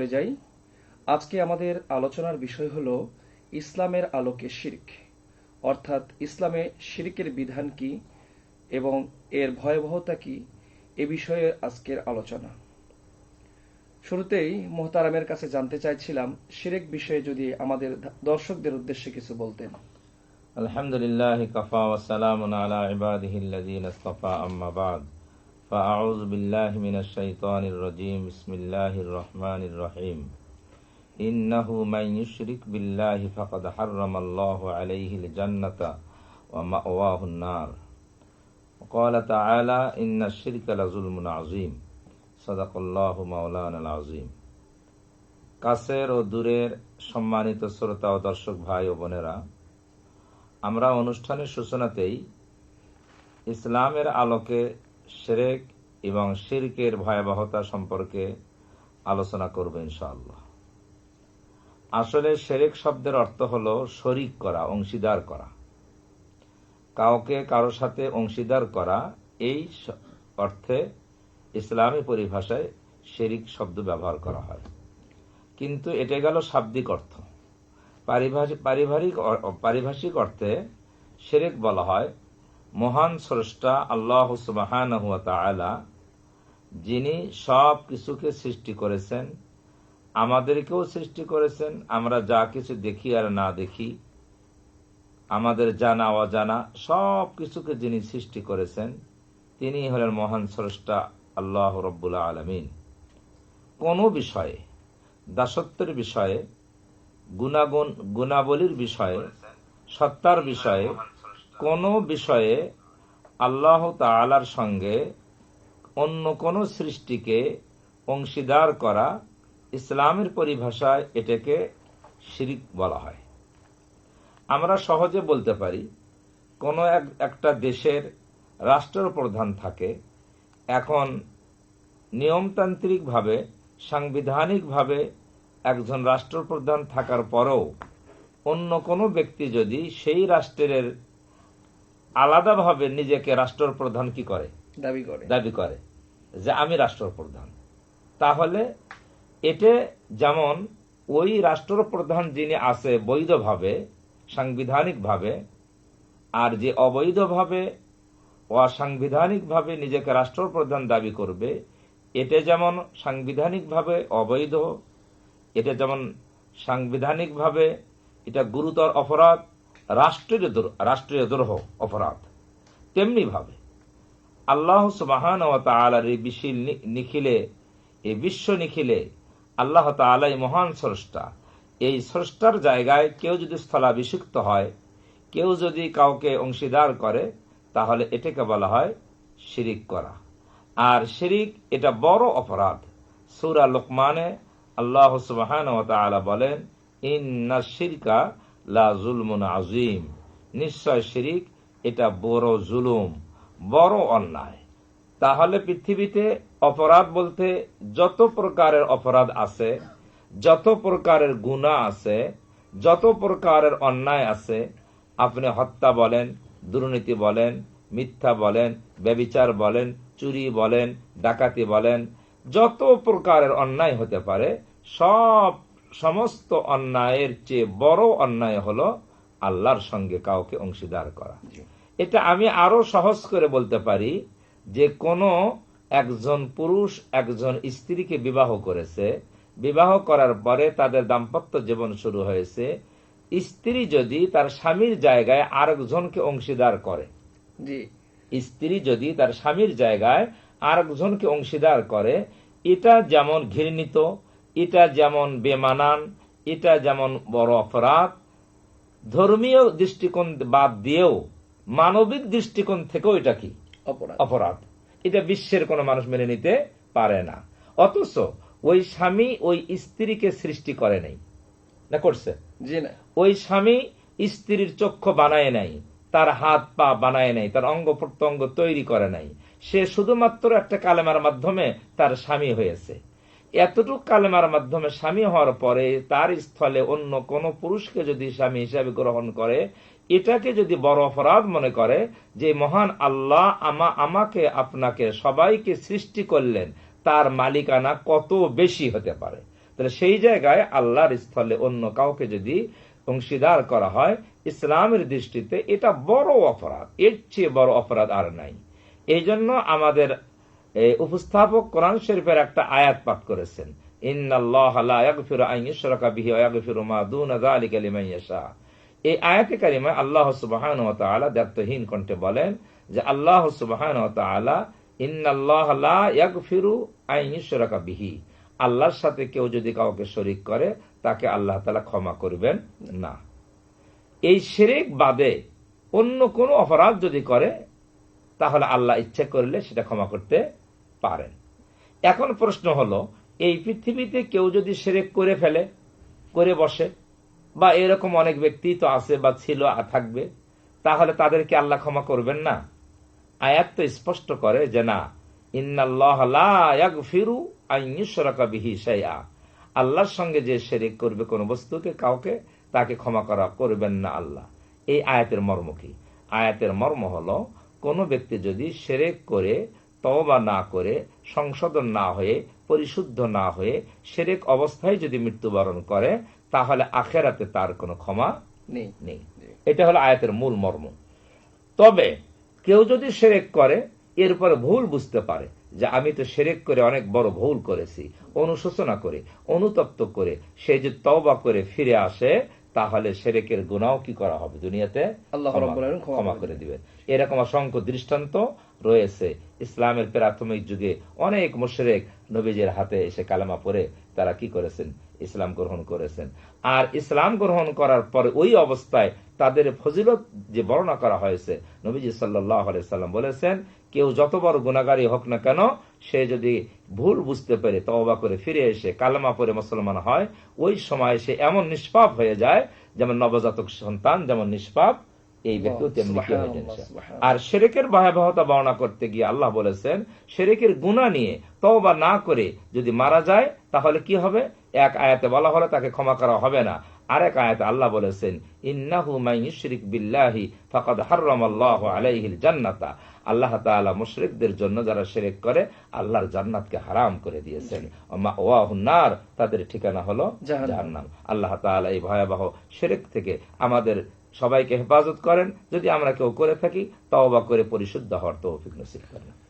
চলে যাই। আজকে আমাদের আলোচনার বিষয় হল ইসলামের আলোকে শির্ক। অর্থাৎ ইসলামে শির্কের বিধান কি এবং এর ভয়াবহতা কি এ বিষয়ে আজকের আলোচনা। শুরুতেই মোহতারামের কাছে জানতে চাইছিলাম, শিরেক বিষয়ে যদি আমাদের দর্শকদের উদ্দেশ্যে কিছু বলতেন। আলহামদুলিল্লাহ, কাফা ওয়াসালাম আলা ইবাদিহিল্লাযীনা ইসতাফা, আম্মা বাদ। فأعوذ بالله من الشيطان الرجيم بسم الله الرحمن الرحيم إنه من يشرك بالله فقد حرم الله عليه الجنة ومأواه النار وقال تعالى إن الشرك لظلم عظيم صدق الله مولانا العظيم কাছের ও দূরের সম্মানিত শ্রোতা ও দর্শক ভাই ও বোনেরা আমরা অনুষ্ঠানের সূচনাতেই ইসলামের আলোকে শেরেক এবং শিরকের ভয়াবহতা সম্পর্কে আলোচনা করব ইনশাআল্লাহ। আসলে শেরেক শব্দের অর্থ হল শরিক করা, অংশীদার করা। কাউকে কারও সাথে অংশীদার করা, এই অর্থে ইসলামী পরিভাষায় শেরিক শব্দ ব্যবহার করা হয়। কিন্তু এটা গেল শাব্দিক অর্থ। পারিভাষিক পারিভাষিক অর্থে শেরেক বলা হয় মহান স্রষ্টা আল্লাহ সুবাহান যিনি সব কিছুকে সৃষ্টি করেছেন, আমাদেরকেও সৃষ্টি করেছেন, আমরা যা কিছু দেখি আর না দেখি, আমাদের জানা, অজানা সব কিছুকে যিনি সৃষ্টি করেছেন তিনি হলেন মহান স্রষ্টা আল্লাহ রব্বুল্লাহ আলমিন। কোনো বিষয়ে, দাসত্বের বিষয়ে, গুণাগুণ, গুণাবলীর বিষয়ে, সত্তার বিষয়ে কোনো বিষয়ে আল্লাহ তাআলার সঙ্গে অন্য কোনো সৃষ্টিকে অংশীদার করা ইসলামের পরিভাষায় এটাকে শিরিক বলা হয়। আমরা সহজে বলতে পারি, কোনো এক, একটা দেশের রাষ্ট্রপ্রধান থাকে, এখন নিয়মতান্ত্রিকভাবে, সাংবিধানিকভাবে একজন রাষ্ট্রপ্রধান থাকার পরেও অন্য কোনো ব্যক্তি যদি সেই রাষ্ট্রের আলাদাভাবে নিজেকে রাষ্ট্রপ্রধান কি করে? দাবি করে। দাবি করে যে আমি রাষ্ট্রপ্রধান। তাহলে এতে যেমন ওই রাষ্ট্রপ্রধান যিনি আছে বৈধভাবে সাংবিধানিকভাবে আর যে অবৈধভাবে অসাংবিধানিকভাবে নিজেকে রাষ্ট্রপ্রধান দাবি করবে এটা যেমন সাংবিধানিকভাবে অবৈধ এটা যেমন সাংবিধানিকভাবে এটা গুরুতর অপরাধ রাষ্ট্রীয় দ্রোহ- রাষ্ট্রীয় দ্রোহ অপরাধ। তেমনি ভাবে আল্লাহ সুবাহান ও তালার এই বিশিল নিখিলে, এই বিশ্ব নিখিলে আল্লাহ তালাই মহান স্রষ্টা। এই স্রষ্টার জায়গায় কেউ যদি স্থলাভিষিক্ত হয়, কেউ যদি কাউকে অংশীদার করে, তাহলে এটাকে বলা হয় শিরিক করা। আর শিরিক এটা বড় অপরাধ। সুরা লোকমানে আল্লাহ সুবাহান ও তালা বলেন, ইন্না শিরকা আজিম নিশ্চয় শিরিক, এটা বড় জুলুম, বড় অন্যায়। তাহলে পৃথিবীতে অপরাধ বলতে যত প্রকারের অপরাধ আছে, যত প্রকারের গুণা আছে, যত প্রকারের অন্যায় আছে, আপনি হত্যা বলেন, দুর্নীতি বলেন, মিথ্যা বলেন, ব্যবিচার বলেন, চুরি বলেন, ডাকাতি বলেন, যত প্রকারের অন্যায় হতে পারে, সব সমস্ত অন্যায়ের চেয়ে বড় অন্যায় হলো আল্লাহর সঙ্গে কাউকে অংশীদার করা। এটা আমি আরও সহজ করে বলতে পারি যে কোনো একজন পুরুষ একজন স্ত্রীকে বিবাহ করেছে বিবাহ করার পরে তাদের দাম্পত্য জীবন শুরু হয়েছে। স্ত্রী যদি তার স্বামীর জায়গায় আরেকজনকে অংশীদার করে স্ত্রী যদি তার স্বামীর জায়গায় আরেকজনকে অংশীদার করে এটা যেমন ঘৃণিত এটা যেমন বেমানান এটা যেমন বড় অপরাধ ধর্মীয় দৃষ্টিকোণ বাদ দিয়েও মানবিক দৃষ্টিকোণ থেকেও এটা কি? অপরাধ। এটা বিশ্বের কোনো মানুষ মেনে নিতে পারে না। অথচ ওই স্বামী ওই স্ত্রীকে সৃষ্টি করে নাই। না করছে? ওই স্বামী স্ত্রীর চক্ষু বানায় নাই তার হাত পা বানায় নাই তার অঙ্গ প্রত্যঙ্গ তৈরি করে নাই। সে শুধুমাত্র একটা কালেমার মাধ্যমে তার স্বামী হয়েছে। এতটুক কালেমার মাধ্যমে স্বামী হওয়ার পরে তার স্থলে অন্য কোন পুরুষকে যদি স্বামী হিসাবে গ্রহণ করে, এটাকে যদি বড় অপরাধ মনে করে যে, মহান আল্লাহ আমা, আমাকে, আপনাকে সবাইকে সৃষ্টি করলেন, তার মালিকানা কত বেশি হতে পারে? তাহলে সেই জায়গায় আল্লাহর স্থলে অন্য কাউকে যদি অংশীদার করা হয়, ইসলামের দৃষ্টিতে এটা বড় অপরাধ, এর চেয়ে বড় অপরাধ আর নাই। এই জন্য আমাদের এই উপস্থাপক কোরআন শরীফের একটা আয়াত পাঠ করেছেন। কণ্ঠে বলেন যে আল্লাহর সাথে কেউ যদি কাউকে শরিক করে, তাকে আল্লাহ তালা ক্ষমা করবেন না। এই শিরিক বাদে অন্য কোনো অপরাধ যদি করে, তাহলে আল্লাহ ইচ্ছে করলে সেটা ক্ষমা করতে পারেন। এখন প্রশ্ন হলো, এই পৃথিবীতে কেউ যদি সেরেক করে ফেলে, করে বসে, বা এরকম অনেক ব্যক্তি তো আছে বা ছিল আর থাকবে, তাহলে তাদেরকে আল্লাহ ক্ষমা করবেন না? আয়াত তো স্পষ্ট করে যে না, ইন্নাল্লাহু আল্লাহর সঙ্গে যে শেরেক করবে কোন বস্তুকে, কাউকে, তাকে ক্ষমা করা করবেন না আল্লাহ। এই আয়াতের মর্ম কি? আয়াতের মর্ম হলো, কোন ব্যক্তি যদি সেরেক করে তওবা না করে সংশোধন না হয়ে পরিশুদ্ধ না হয়ে সেরেক অবস্থায় যদি মৃত্যুবরণ করে তাহলে আখেরাতে তার কোনো ক্ষমা নেই। নেই। এটা হলো আয়াতের মূল মর্ম। তবে কেউ যদি সেরেক করে এরপরে ভুল বুঝতে পারে যে আমি তো সেরেক করে অনেক বড় ভুল করেছি অনুশোচনা করে অনুতপ্ত করে সে যে তওবা করে ফিরে আসে তাহলে সেরেকের গুণাও কি করা হবে? দুনিয়াতে আল্লাহ ক্ষমা- করে দিবেন। এরকম অসংখ্য দৃষ্টান্ত রয়েছে। ইসলামের প্রাথমিক যুগে অনেক মুশরিক নবীজের হাতে এসে কালেমা পড়ে তারা কি করেছেন? ইসলাম গ্রহণ করেছেন। আর ইসলাম গ্রহণ করার পরে ওই অবস্থায় তাদের ফজিলত যে বর্ণনা করা হয়েছে, নবীজি সাল্লাম বলেছেন, কেউ যত বড় গুণাগারী হোক না কেন, সে যদি ভুল বুঝতে পেরে তওবা করে ফিরে এসে কালেমা পরে মুসলমান হয়, ওই সময় সে এমন নিষ্পাপ হয়ে যায়, যেমন নবজাতক সন্তান, যেমন নিষ্পাপ এই ব্যক্তিও তেমনি কি হয়ে আর সেরেকের ভয়াবহতা বর্ণনা করতে গিয়ে আল্লাহ বলেছেন সেরেকের গুণা নিয়ে তওবা না করে যদি মারা যায় তাহলে কি হবে? এক আয়াতে বলা হলো তাকে ক্ষমা করা হবে না। আরেক আয়াতে আল্লাহ বলেছেন ইন্নাহু মাই ইউশরিক বিল্লাহি ফাকাদ হাররামাল্লাহু আলাইহিল জান্নাতা। আল্লাহ তাআলা মুশরিকদের জন্য যারা শিরক করে আল্লাহর জান্নাতকে হারাম করে দিয়েছেন। ওয়া ওয়াহুন নার তাদের ঠিকানা হলো। জাহান্নাম। আল্লাহ তাআলা এই ভয়াবহ শিরক থেকে আমাদের সবাইকে হেফাজত করেন। যদি আমরা কেউ করে থাকি, তওবা করে পরিশুদ্ধ হওয়ার তৌফিক নসিব করেন।